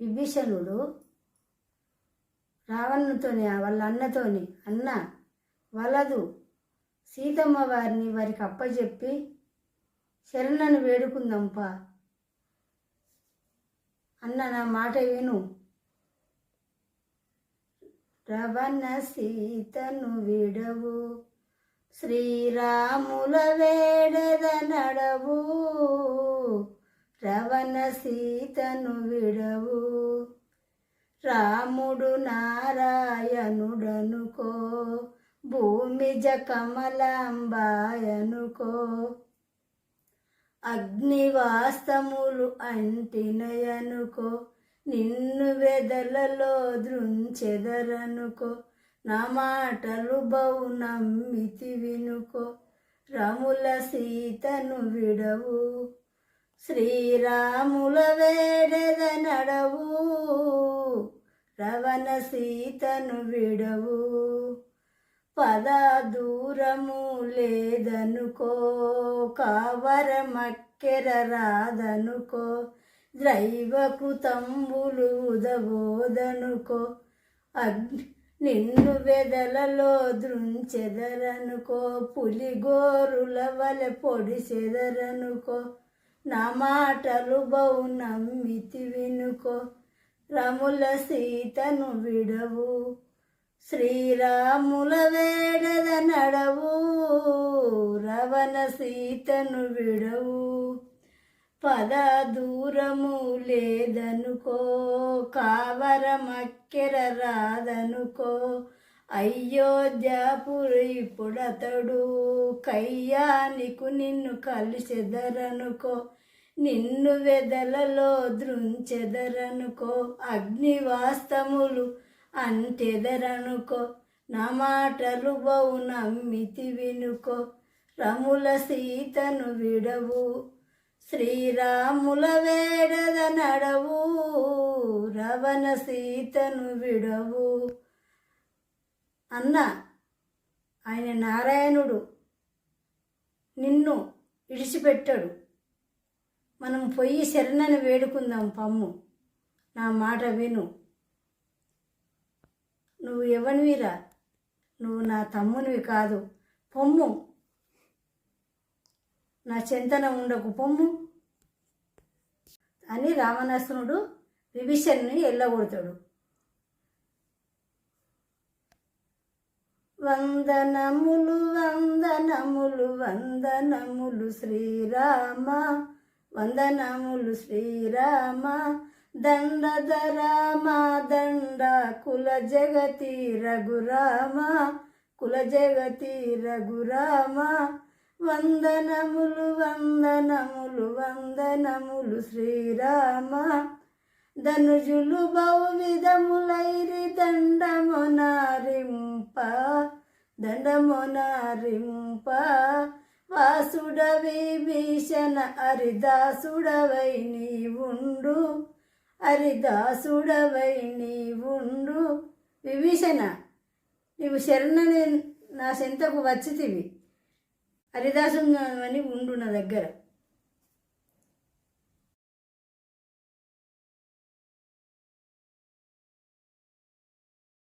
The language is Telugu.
విభీషణుడు రావణుతోని వాళ్ళ అన్నతోని అన్న వలదు. సీతమ్మ వారిని వారికి అప్పచెప్పి శరణను వేడుకుందంపా. అన్న నా మాట విను. రవణ సీతను విడవు. శ్రీరాముల వేడద నడవు. రవణ సీతను విడవు. రాముడు నారాయణుడనుకో భూమిజ కమలాంబాయనుకో అగ్నివాస్తములు అంటినయనుకో నిన్ను వెదలలో దృంచెదరనుకో నా మాటలు బహు నమ్మితి వినుకో రముల సీతను విడవు. శ్రీరాముల వేడద నడవు రవణ సీతను విడవు. పద దూరము లేదనుకో కావరమక్కెర రాదనుకో ద్రైవకు తంబులు ఉదబోదనుకో అగ్ని నిన్ను వెదలలో దృంచెదరనుకో పులిగోరుల వలె పొడిచెదరనుకో నా మాటలు బహు నమ్మితి వినుకో. రముల సీతను విడవు. శ్రీరాముల వేడద నడవు. రవణ సీతను విడవు. పద దూరము లేదనుకో. కావర మక్కెర రాదనుకో. అయోధ్యాపురి ఇప్పుడతడు. కయ్యానికు నిన్ను కలిసెదరనుకో నిన్ను వెదలలో దృంచెదరనుకో అగ్నివాస్తములు అంటెదరనుకో. నా మాటలు బహు నమ్మితి వినుకో. రముల సీతను విడవు. శ్రీరాముల వేడద నడవు. రవణ సీతను విడవు. అన్న ఆయన నారాయణుడు నిన్ను విడిచిపెట్టాడు మనం పొయ్యి శరణని వేడుకుందాం పమ్ము. నా మాట విను. నువ్వు ఎవనివిరా? నువ్వు నా తమ్మునివి కాదు. పొమ్ము. నా చింతన ఉండకు పొమ్ము. అని రావణాసునుడు విభీషణ్ని ఎల్లగొడతాడు. వందనములు వందనములు వందనములు శ్రీరామ వందనములు శ్రీరామ దండధరామ దండ కుల జగతి రఘురామ కుల జగతి రఘురామ వందనములు వందనములు వందనములు శ్రీరామ ధనుజులు బహువిధములైరి దండమునారింప దండమునారింప. వాసుడవి భీషణ హరిదాసుడవై నీవుండు హరిదాసుడవై నీవుండు. విభీషణ నీవు శరణని నా చెంతకు వచ్చితివి హరిదాసు అని ఉండు నా దగ్గర.